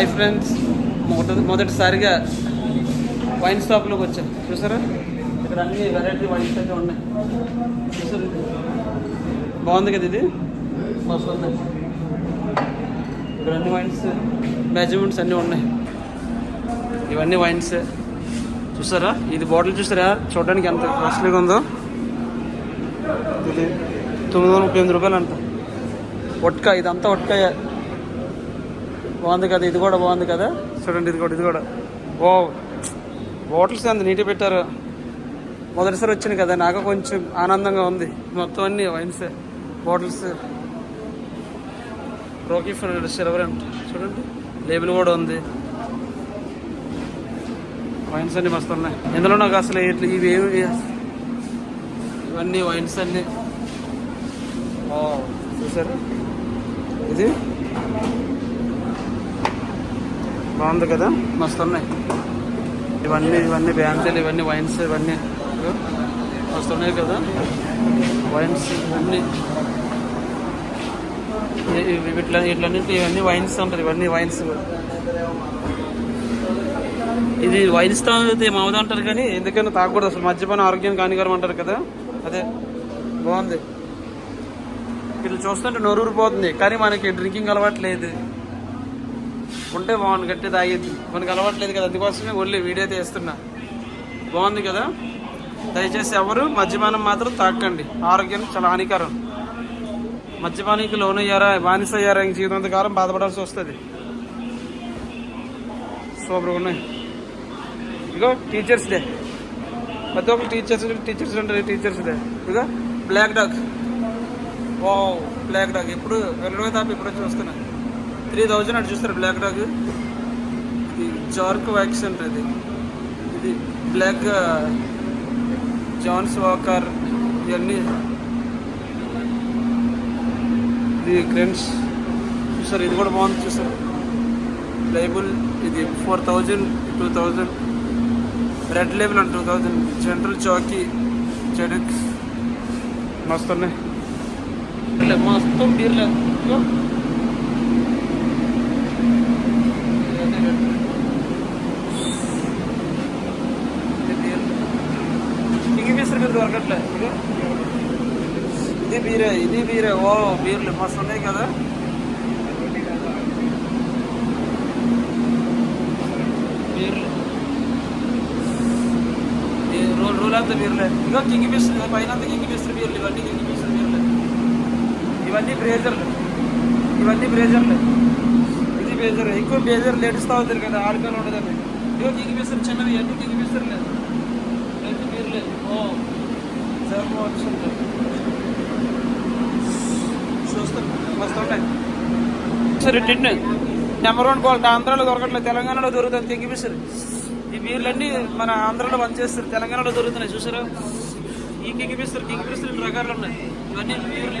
Hi friends మొదటి మొదటిసారిగా wine షాప్లోకి వచ్చాం. చూసారా? ఇక్కడ అన్ని వెరైటీ వైన్స్ అయితే ఉన్నాయి. చూసారా? బాగుంది కదా ఇది? మస్తు ఉన్నాయి ఇక్కడ అన్ని వైన్స్ మెజర్మెంట్స్ అన్నీ ఉన్నాయి. ఇవన్నీ వైన్స్ చూసారా? ఇది బాటిల్ చూసారా? చూడడానికి ఎంత కాస్ట్లీగా ఉందో. ఇది తొమ్మిది వందల ముప్పై ఎనిమిది రూపాయలు అంట. ఒట్కా ఇదంతా ఒట్కాయ బాగుంది కదా ఇది కూడా బాగుంది కదా? చూడండి ఇది కూడా ఇది కూడా. ఓ బాటిల్స్ అంత నీట్గా పెట్టారు. మొదటిసారి వచ్చింది కదా నాకు కొంచెం ఆనందంగా ఉంది. మొత్తం అన్ని వైన్స్ బాటిల్స్. రోకీ ఫర్ సిల్వర్ అంట. చూడండి లేబుల్ కూడా ఉంది. వైన్స్ అన్ని మస్తు ఉన్నాయి. ఇందులో నాకు అసలు ఇట్లా ఇవి ఏమి ఇవన్నీ వైన్స్ అన్ని. చూసారు? ఇది? బాగుంది కదా? మస్తు ఉన్నాయి ఇవన్నీ ఇవన్నీ బ్యాంకులు ఇవన్నీ వైన్స్ ఇవన్నీ. మస్తు ఉన్నాయి కదా? వైన్స్ ఇవన్నీ. ఇట్లా ఇట్లన్నింటి ఇవన్నీ వైన్స్ ఉంటారు ఇవన్నీ వైన్స్ ఇది వైన్స్ తాగితే మామూలు అంటారు కానీ ఎందుకని తాగకూడదు అసలు. మద్యపానం ఆరోగ్యానికి హానికరం అంటారు కదా? అదే బాగుంది. వీళ్ళు చూస్తుంటే నొరూరిపోతుంది. కానీ మనకి డ్రింకింగ్ అలవాటు లేదు. ఉంటే బాగుంది గట్టి తాగేది. మనకి అలవాట్లేదు కదా అందుకోసమే ఓన్లీ వీడియో తీస్తున్నా. బాగుంది కదా? దయచేసి ఎవరు మద్యపానం మాత్రం తాకండి. ఆరోగ్యం చాలా హానికరం. మద్యపానికి లోనయ్యారా బానిస అయ్యారా ఇంక జీవితాంతకాలం బాధపడాల్సి వస్తుంది. సూపర్గా ఉన్నాయి. ఇగో టీచర్స్ డే. ప్రతి ఒక్కరు టీచర్స్ టీచర్స్ ఉంటారు టీచర్స్ డే. ఇగో బ్లాక్ డాగ్ ఓ బ్లాక్ డాగ్ ఇప్పుడు వెళ్ళడమే తప్ప ఇప్పుడు చూస్తున్నాను త్రీ థౌజండ్ అటు చూస్తారు బ్లాక్ డాగ్ ఇది జార్క్ వ్యాక్స్ ఉంటుంది ఇది బ్లాక్ జాన్స్ వాకర్ ఇవన్నీ. ఇది క్రెండ్స్ చూసారు ఇది కూడా బాగుంది చూసారు లేబుల్ ఇది four thousand two thousand red label and two thousand general చాకీ చెడక్ మస్తు ఉన్నాయి. ఇట్లా బీర్లు ఇదిగో. ఇది బీర్లు. కింగ్ ఫిషర్ బీర్ దొరకట్లే ఇదిగో. ఇది బీరే ఇది బీరే ఓ బీర్లు మస్తు ఉన్నాయి కదా బీర్లు ఈ రోల్ రోల్ అంతా బీర్లే ఇగో కింగ్ ఫిషర్ పైన అంతా కింగ్ ఫిషర్ బీర్లు ఇవన్నీ కింగ్ ఫిషర్ బీర్లే ఇవన్నీ బ్రేజర్లు ఇవన్నీ బ్రేజర్లే బేజర్ ఎక్కువ బేజర్ లేటెస్ట్ అవుతారు కదా ఆడుకొని ఉండదని. ఇగో కింగ్ ఫిషర్ చిన్నవి అన్ని కింగ్ ఫిషర్ లేదు. రెండు లేదు. ఓ సర్వ వచ్చింది చూస్తాం మస్తు సరే టిన్. నెంబర్ వన్ క్వాలిటీ ఆంధ్రాలో దొరకట్లేదు. తెలంగాణలో దొరుకుతుంది తెగిపిస్తారు ఈ బీర్లన్నీ మన ఆంధ్రాలో పనిచేస్తారు. తెలంగాణలో దొరుకుతున్నాయి చూసారా? ఈ కింగిపిస్తారు కింగిపిస్తారు ఇన్ని రకాలు ఉన్నాయి. ఇవన్నీ బీర్లు